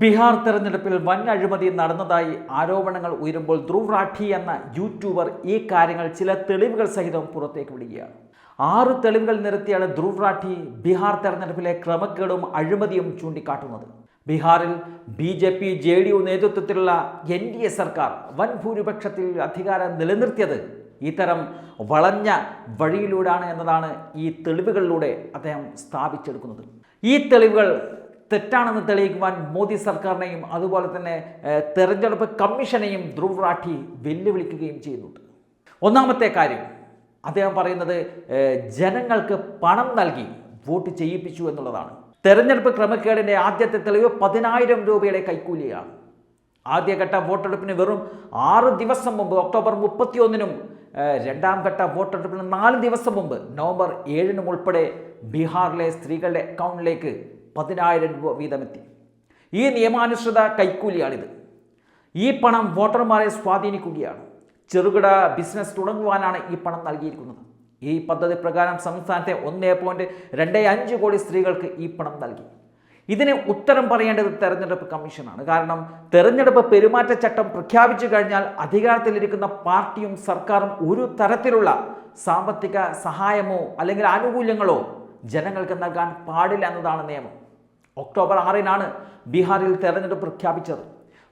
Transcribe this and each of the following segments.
ബീഹാർ തെരഞ്ഞെടുപ്പിൽ വൻ അഴിമതി നടന്നതായി ആരോപണങ്ങൾ ഉയരുമ്പോൾ ധ്രുവ് റാഠി എന്ന യൂട്യൂബർ ഈ കാര്യങ്ങൾ ചില തെളിവുകൾ സഹിതം പുറത്തേക്ക് വിടുകയാണ്. ആറ് തെളിവുകൾ നിരത്തിയാണ് ധ്രുവ് റാഠി ബീഹാർ തെരഞ്ഞെടുപ്പിലെ ക്രമക്കേടും അഴിമതിയും ചൂണ്ടിക്കാട്ടുന്നത്. ബീഹാറിൽ B J P J D U നേതൃത്വത്തിലുള്ള എൻ ഡി എ സർക്കാർ വൻ ഭൂരിപക്ഷത്തിൽ അധികാരം നിലനിർത്തിയത് ഇത്തരം വളഞ്ഞ വഴിയിലൂടെയാണ് എന്നതാണ് ഈ തെളിവുകളിലൂടെ അദ്ദേഹം സ്ഥാപിച്ചെടുക്കുന്നത്. ഈ തെളിവുകൾ തെറ്റാണെന്ന് തെളിയിക്കുവാൻ മോദി സർക്കാരിനെയും അതുപോലെ തന്നെ തെരഞ്ഞെടുപ്പ് കമ്മീഷനെയും ധ്രുവ് റാഠി വെല്ലുവിളിക്കുകയും ചെയ്യുന്നുണ്ട്. ഒന്നാമത്തെ കാര്യം അദ്ദേഹം പറയുന്നത് ജനങ്ങൾക്ക് പണം നൽകി വോട്ട് ചെയ്യിപ്പിച്ചു എന്നുള്ളതാണ്. തെരഞ്ഞെടുപ്പ് ക്രമക്കേടിന്റെ ആദ്യത്തെ തെളിവ് പതിനായിരം രൂപയുടെ കൈക്കൂലിയാണ്. ആദ്യഘട്ട വോട്ടെടുപ്പിന് വെറും ആറ് ദിവസം മുമ്പ് ഒക്ടോബർ മുപ്പത്തിയൊന്നിനും രണ്ടാം ഘട്ട വോട്ടെടുപ്പിന് നാല് ദിവസം മുമ്പ് നവംബർ ഏഴിനും ഉൾപ്പെടെ ബീഹാറിലെ സ്ത്രീകളുടെ അക്കൗണ്ടിലേക്ക് പതിനായിരം രൂപ വീതമെത്തി. ഈ നിയമാനുസൃത കൈക്കൂലിയാണിത്. ഈ പണം വോട്ടർമാരെ സ്വാധീനിക്കുകയാണ്. ചെറുകിട ബിസിനസ് തുടങ്ങുവാനാണ് ഈ പണം നൽകിയിരിക്കുന്നത്. ഈ പദ്ധതി പ്രകാരം സംസ്ഥാനത്തെ ഒന്നേ പോയിന്റ് രണ്ട് അഞ്ച് കോടി സ്ത്രീകൾക്ക് ഈ പണം നൽകി. ഇതിന് ഉത്തരം പറയേണ്ടത് തെരഞ്ഞെടുപ്പ് കമ്മീഷനാണ്. കാരണം തെരഞ്ഞെടുപ്പ് പെരുമാറ്റച്ചട്ടം പ്രഖ്യാപിച്ചു കഴിഞ്ഞാൽ അധികാരത്തിലിരിക്കുന്ന പാർട്ടിയും സർക്കാരും ഒരു തരത്തിലുള്ള സാമ്പത്തിക സഹായമോ അല്ലെങ്കിൽ ആനുകൂല്യങ്ങളോ ജനങ്ങൾക്ക് നൽകാൻ പാടില്ല എന്നതാണ് നിയമം. ഒക്ടോബർ ആറിനാണ് ബീഹാറിൽ തെരഞ്ഞെടുപ്പ് പ്രഖ്യാപിച്ചത്.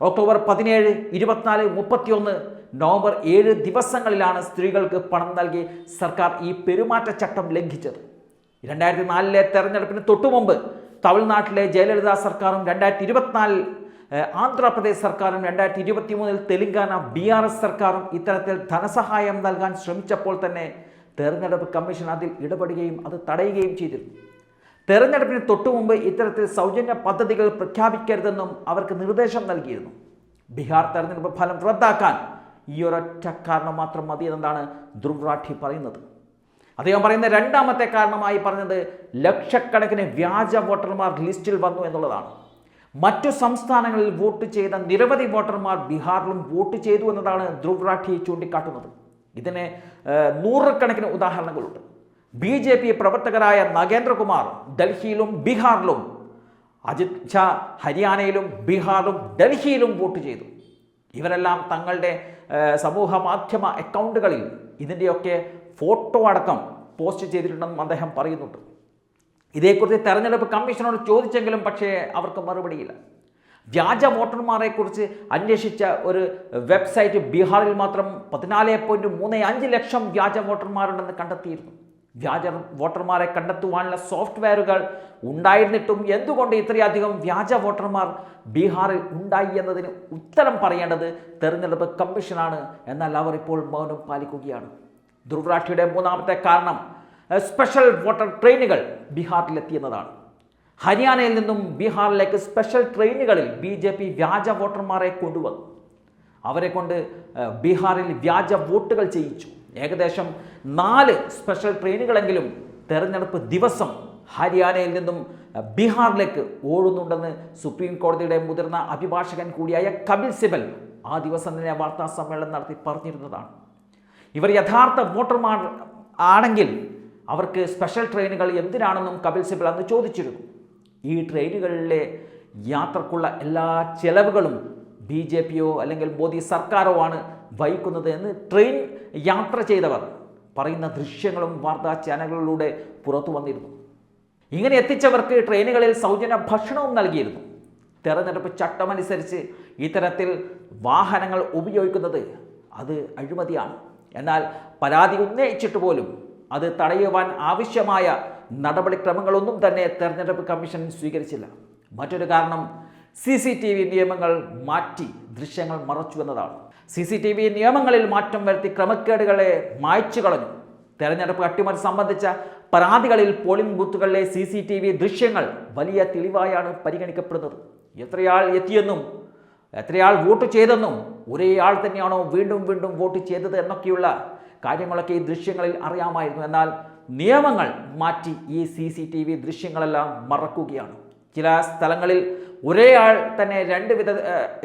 ഒക്ടോബർ പതിനേഴ് ഇരുപത്തിനാല് മുപ്പത്തിയൊന്ന് നവംബർ ഏഴ് ദിവസങ്ങളിലാണ് സ്ത്രീകൾക്ക് പണം നൽകി സർക്കാർ ഈ പെരുമാറ്റച്ചട്ടം ലംഘിച്ചത്. രണ്ടായിരത്തി നാലിലെ തെരഞ്ഞെടുപ്പിന് തൊട്ടുമുമ്പ് തമിഴ്നാട്ടിലെ ജയലളിത സർക്കാരും രണ്ടായിരത്തി ഇരുപത്തിനാലിൽ ആന്ധ്രാപ്രദേശ് സർക്കാരും രണ്ടായിരത്തി ഇരുപത്തി മൂന്നിൽ തെലങ്കാന ബി ആർ എസ് സർക്കാരും ഇത്തരത്തിൽ ധനസഹായം നൽകാൻ ശ്രമിച്ചപ്പോൾ തന്നെ തെരഞ്ഞെടുപ്പ് കമ്മീഷൻ അതിൽ ഇടപെടുകയും അത് തടയുകയും ചെയ്തിരുന്നു. തെരഞ്ഞെടുപ്പിന് തൊട്ടുമുമ്പ് ഇത്തരത്തിൽ സൗജന്യ പദ്ധതികൾ പ്രഖ്യാപിക്കരുതെന്നും അവർക്ക് നിർദ്ദേശം നൽകിയിരുന്നു. ബീഹാർ തെരഞ്ഞെടുപ്പ് ഫലം റദ്ദാക്കാൻ ഈ ഒരൊറ്റ കാരണം മാത്രം മതി എന്നാണ് ധ്രുവ് പറയുന്നത്. അദ്ദേഹം പറയുന്ന രണ്ടാമത്തെ കാരണമായി പറഞ്ഞത് ലക്ഷക്കണക്കിന് വ്യാജ വോട്ടർമാർ ലിസ്റ്റിൽ വന്നു എന്നുള്ളതാണ്. മറ്റു സംസ്ഥാനങ്ങളിൽ വോട്ട് ചെയ്ത നിരവധി വോട്ടർമാർ ബീഹാറിലും വോട്ട് ചെയ്തു എന്നതാണ് ധ്രുവ് ചൂണ്ടിക്കാട്ടുന്നത്. ഇതിന് നൂറുകണക്കിന് ഉദാഹരണങ്ങളുണ്ട്. ബി ജെ പി പ്രവർത്തകരായ നഗേന്ദ്രകുമാർ ഡൽഹിയിലും ബീഹാറിലും അജിത് ഷാ ഹരിയാനയിലും ബീഹാറിലും ഡൽഹിയിലും വോട്ട് ചെയ്തു. ഇവരെല്ലാം തങ്ങളുടെ സമൂഹ മാധ്യമ അക്കൗണ്ടുകളിൽ ഇതിന്റെയൊക്കെ ഫോട്ടോ അടക്കം പോസ്റ്റ് ചെയ്തിട്ടുണ്ടെന്നും അദ്ദേഹം പറയുന്നുണ്ട്. ഇതേക്കുറിച്ച് തെരഞ്ഞെടുപ്പ് കമ്മീഷനോട് ചോദിച്ചെങ്കിലും പക്ഷേ അവർക്ക് മറുപടിയില്ല. വ്യാജ വോട്ടർമാരെക്കുറിച്ച് അന്വേഷിച്ച ഒരു വെബ്സൈറ്റ് ബീഹാറിൽ മാത്രം പതിനാല് പോയിന്റ് മൂന്ന് അഞ്ച് ലക്ഷം വ്യാജ വോട്ടർമാരുണ്ടെന്ന് കണ്ടെത്തിയിരുന്നു. വ്യാജ വോട്ടർമാരെ കണ്ടെത്തുവാനുള്ള സോഫ്റ്റ്വെയറുകൾ ഉണ്ടായിരുന്നിട്ടും എന്തുകൊണ്ട് ഇത്രയധികം വ്യാജ വോട്ടർമാർ ബീഹാറിൽ ഉണ്ടായി എന്നതിന് ഉത്തരം പറയേണ്ടത് തെരഞ്ഞെടുപ്പ് കമ്മീഷനാണ് എന്നാൽ അവർ ഇപ്പോൾ മൗനം പാലിക്കുകയാണ്. ദുർവ്രാക്ഷിയുടെ മൂന്നാമത്തെ കാരണം സ്പെഷ്യൽ വോട്ടർ ട്രെയിനുകൾ ബീഹാറിലെത്തിയെന്നതാണ്. ഹരിയാനയിൽ നിന്നും ബീഹാറിലേക്ക് സ്പെഷ്യൽ ട്രെയിനുകളിൽ ബി ജെ പി വ്യാജ വോട്ടർമാരെ കൊണ്ടുവന്നു. അവരെ കൊണ്ട് ബീഹാറിൽ വ്യാജ വോട്ടുകൾ ചെയ്യിച്ചു. ഏകദേശം നാല് സ്പെഷ്യൽ ട്രെയിനുകളെങ്കിലും തെരഞ്ഞെടുപ്പ് ദിവസം ഹരിയാനയിൽ നിന്നും ബീഹാറിലേക്ക് ഓടുന്നുണ്ടെന്ന് സുപ്രീം കോടതിയുടെ മുതിർന്ന അഭിഭാഷകൻ കൂടിയായ കപിൽ സിബൽ ആ ദിവസം തന്നെ വാർത്താ സമ്മേളനം നടത്തി പറഞ്ഞിരുന്നതാണ്. ഇവർ യഥാർത്ഥ വോട്ടർമാർ ആണെങ്കിൽ അവർക്ക് സ്പെഷ്യൽ ട്രെയിനുകൾ എന്തിനാണെന്നും കപിൽ സിബൽ അന്ന് ചോദിച്ചിരുന്നു. ഈ ട്രെയിനുകളിലെ യാത്രക്കുള്ള എല്ലാ ചെലവുകളും ബി ജെ പിയോ അല്ലെങ്കിൽ മോദി സർക്കാരോ ആണ് വഹിക്കുന്നത് എന്ന് ട്രെയിൻ യാത്ര ചെയ്തവർ പറയുന്ന ദൃശ്യങ്ങളും വാർത്താ ചാനലുകളിലൂടെ പുറത്തു വന്നിരുന്നു. ഇങ്ങനെ എത്തിച്ചവർക്ക് ട്രെയിനുകളിൽ സൗജന്യ ഭക്ഷണവും നൽകിയിരുന്നു. തെരഞ്ഞെടുപ്പ് ചട്ടമനുസരിച്ച് ഇത്തരത്തിൽ വാഹനങ്ങൾ ഉപയോഗിക്കുന്നത് അത് അഴിമതിയാണ്. എന്നാൽ പരാതി ഉന്നയിച്ചിട്ട് പോലും അത് തടയുവാൻ ആവശ്യമായ നടപടിക്രമങ്ങളൊന്നും തന്നെ തെരഞ്ഞെടുപ്പ് കമ്മീഷൻ സ്വീകരിച്ചില്ല. മറ്റൊരു കാരണം സി സി ടി വി നിയമങ്ങൾ മാറ്റി ദൃശ്യങ്ങൾ മറച്ചു എന്നതാണ്. സി സി ടി വി നിയമങ്ങളിൽ മാറ്റം വരുത്തി ക്രമക്കേടുകളെ മായ്ച്ചു കളഞ്ഞു. തെരഞ്ഞെടുപ്പ് അട്ടിമറി സംബന്ധിച്ച പരാതികളിൽ പോളിംഗ് ബൂത്തുകളിലെ സി സി ടി വി ദൃശ്യങ്ങൾ വലിയ തെളിവായാണ് പരിഗണിക്കപ്പെടുന്നത്. എത്രയാൾ എത്തിയെന്നും എത്രയാൾ വോട്ട് ചെയ്തെന്നും ഒരേ ആൾ തന്നെയാണോ വീണ്ടും വീണ്ടും വോട്ട് ചെയ്തത് എന്നൊക്കെയുള്ള കാര്യങ്ങളൊക്കെ ഈ ദൃശ്യങ്ങളിൽ അറിയാമായിരുന്നു. എന്നാൽ നിയമങ്ങൾ മാറ്റി ഈ സി സി ടി വി ദൃശ്യങ്ങളെല്ലാം മറക്കുകയാണ്. ചില സ്ഥലങ്ങളിൽ ഒരേ ആൾ തന്നെ രണ്ട് വിധ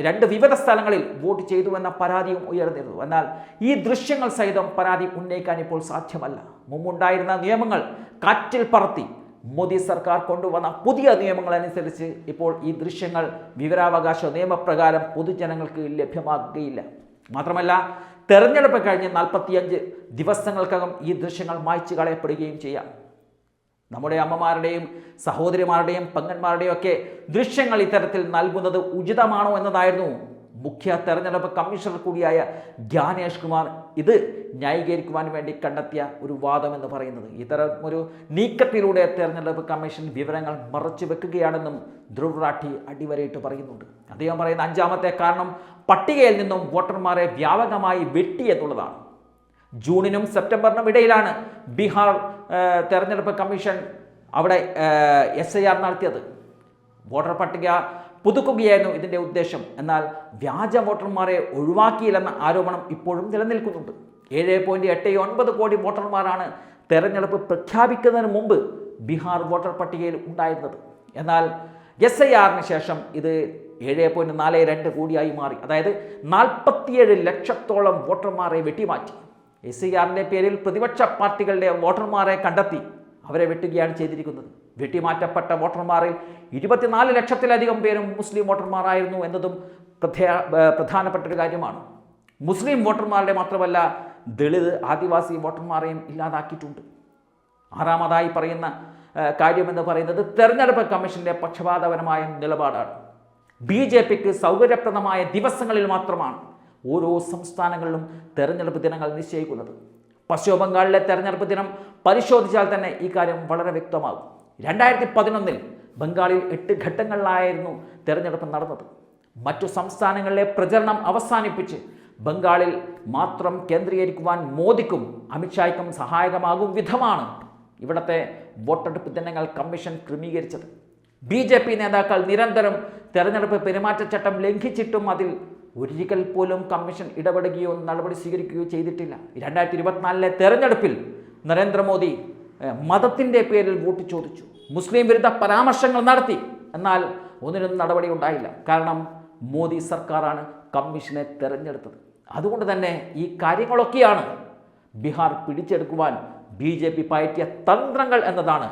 രണ്ട് വിവിധ സ്ഥലങ്ങളിൽ വോട്ട് ചെയ്തു എന്ന പരാതിയും ഉയർന്നിരുന്നു. എന്നാൽ ഈ ദൃശ്യങ്ങൾ സഹിതം പരാതി ഉന്നയിക്കാൻ ഇപ്പോൾ സാധ്യമല്ല. മുമ്പുണ്ടായിരുന്ന നിയമങ്ങൾ കാറ്റിൽ പറത്തി മോദി സർക്കാർ കൊണ്ടുവന്ന പുതിയ നിയമങ്ങൾ അനുസരിച്ച് ഇപ്പോൾ ഈ ദൃശ്യങ്ങൾ വിവരാവകാശ നിയമപ്രകാരം പൊതുജനങ്ങൾക്ക് ലഭ്യമാകുകയില്ല. മാത്രമല്ല തെരഞ്ഞെടുപ്പ് കഴിഞ്ഞ് നാൽപ്പത്തിയഞ്ച് ദിവസങ്ങൾക്കകം ഈ ദൃശ്യങ്ങൾ മായ്ച്ചു കളയപ്പെടുകയും ചെയ്യാം. നമ്മുടെ അമ്മമാരുടെയും സഹോദരിമാരുടെയും പങ്കന്മാരുടെയും ഒക്കെ ദൃശ്യങ്ങൾ ഇത്തരത്തിൽ നൽകുന്നത് ഉചിതമാണോ എന്നതായിരുന്നു മുഖ്യ തെരഞ്ഞെടുപ്പ് കമ്മീഷണർ കൂടിയായ ജ്ഞാനേഷ് കുമാർ ഇത് ന്യായീകരിക്കുവാൻ വേണ്ടി കണ്ടെത്തിയ ഒരു വാദം എന്ന് പറയുന്നത്. ഇത്തരം ഒരു നീക്കത്തിലൂടെ തെരഞ്ഞെടുപ്പ് കമ്മീഷൻ വിവരങ്ങൾ മറച്ചു വെക്കുകയാണെന്നും ധ്രുവ് റാഠി അടിവരയിട്ട് പറയുന്നുണ്ട്. അദ്ദേഹം പറയുന്ന അഞ്ചാമത്തെ കാരണം പട്ടികയിൽ നിന്നും വോട്ടർമാരെ വ്യാപകമായി വെട്ടി എന്നുള്ളതാണ്. ജൂണിനും സെപ്റ്റംബറിനും ഇടയിലാണ് ബീഹാർ തെരഞ്ഞെടുപ്പ് കമ്മീഷൻ അവിടെ എസ് ഐ ആർ നടത്തിയത്. വോട്ടർ പട്ടിക പുതുക്കുകയായിരുന്നു ഇതിന്റെ ഉദ്ദേശം. എന്നാൽ വ്യാജ വോട്ടർമാരെ ഒഴിവാക്കിയില്ലെന്ന ആരോപണം ഇപ്പോഴും നിലനിൽക്കുന്നുണ്ട്. ഏഴ് പോയിന്റ് എട്ട് ഒൻപത് കോടി വോട്ടർമാരാണ് തെരഞ്ഞെടുപ്പ് പ്രഖ്യാപിക്കുന്നതിന് മുമ്പ് ബീഹാർ വോട്ടർ പട്ടികയിൽ ഉണ്ടായിരുന്നത്. എന്നാൽ എസ് ഐ ആറിന് ശേഷം ഇത് ഏഴ് പോയിന്റ് നാല് രണ്ട് കോടിയായി മാറി. അതായത് നാൽപ്പത്തിയേഴ് ലക്ഷത്തോളം വോട്ടർമാരെ വെട്ടിമാറ്റി. എസ് സി ആറിന്റെ പേരിൽ പ്രതിപക്ഷ പാർട്ടികളുടെ വോട്ടർമാരെ കണ്ടെത്തി അവരെ വെട്ടുകയാണ് ചെയ്തിരിക്കുന്നത്. വെട്ടിമാറ്റപ്പെട്ട വോട്ടർമാരിൽ ഇരുപത്തിനാല് ലക്ഷത്തിലധികം പേരും മുസ്ലിം വോട്ടർമാരായിരുന്നു എന്നതും പ്രധാനപ്പെട്ട ഒരു കാര്യമാണ്. മുസ്ലിം വോട്ടർമാരുടെ മാത്രമല്ല ദളിത് ആദിവാസി വോട്ടർമാരെയും ഇല്ലാതാക്കിയിട്ടുണ്ട്. ആറാമതായി പറയുന്ന കാര്യമെന്ന് പറയുന്നത് തെരഞ്ഞെടുപ്പ് കമ്മീഷന്റെ പക്ഷപാതപരമായ നിലപാടാണ്. ബി ജെ പിക്ക് സൗകര്യപ്രദമായ ദിവസങ്ങളിൽ മാത്രമാണ് ഓരോ സംസ്ഥാനങ്ങളിലും തെരഞ്ഞെടുപ്പ് ദിനങ്ങൾ നിശ്ചയിക്കുന്നത്. പശ്ചിമ ബംഗാളിലെ തെരഞ്ഞെടുപ്പ് ദിനം പരിശോധിച്ചാൽ തന്നെ ഈ കാര്യം വളരെ വ്യക്തമാകും. രണ്ടായിരത്തി പതിനൊന്നിൽ ബംഗാളിൽ എട്ട് ഘട്ടങ്ങളിലായിരുന്നു തെരഞ്ഞെടുപ്പ് നടന്നത്. മറ്റു സംസ്ഥാനങ്ങളിലെ പ്രചരണം അവസാനിപ്പിച്ച് ബംഗാളിൽ മാത്രം കേന്ദ്രീകരിക്കുവാൻ മോദിക്കും അമിത്ഷായ്ക്കും സഹായകമാകും വിധമാണ് ഇവിടത്തെ വോട്ടെടുപ്പ് ദിനങ്ങൾ കമ്മീഷൻ ക്രമീകരിച്ചത്. ബി നേതാക്കൾ നിരന്തരം തെരഞ്ഞെടുപ്പ് പെരുമാറ്റച്ചട്ടം ലംഘിച്ചിട്ടും അതിൽ ഒരിക്കൽ പോലും കമ്മീഷൻ ഇടപെടുകയോ നടപടി സ്വീകരിക്കുകയോ ചെയ്തിട്ടില്ല. രണ്ടായിരത്തി ഇരുപത്തിനാലിലെ തെരഞ്ഞെടുപ്പിൽ നരേന്ദ്രമോദി മതത്തിന്റെ പേരിൽ വോട്ട് ചോദിച്ചു. മുസ്ലിം വിരുദ്ധ പരാമർശങ്ങൾ നടത്തി. എന്നാൽ ഒന്നിനും നടപടി ഉണ്ടായില്ല. കാരണം മോദി സർക്കാരാണ് കമ്മീഷനെ തെരഞ്ഞെടുത്തത്. അതുകൊണ്ട് തന്നെ ഈ കാര്യങ്ങളൊക്കെയാണ് ബീഹാർ പിടിച്ചെടുക്കുവാൻ ബി ജെ പി പയറ്റിയ തന്ത്രങ്ങൾ എന്നതാണ്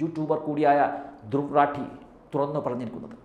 യൂട്യൂബർ കൂടിയായ ധ്രുവ് തുറന്നു പറഞ്ഞിരിക്കുന്നത്.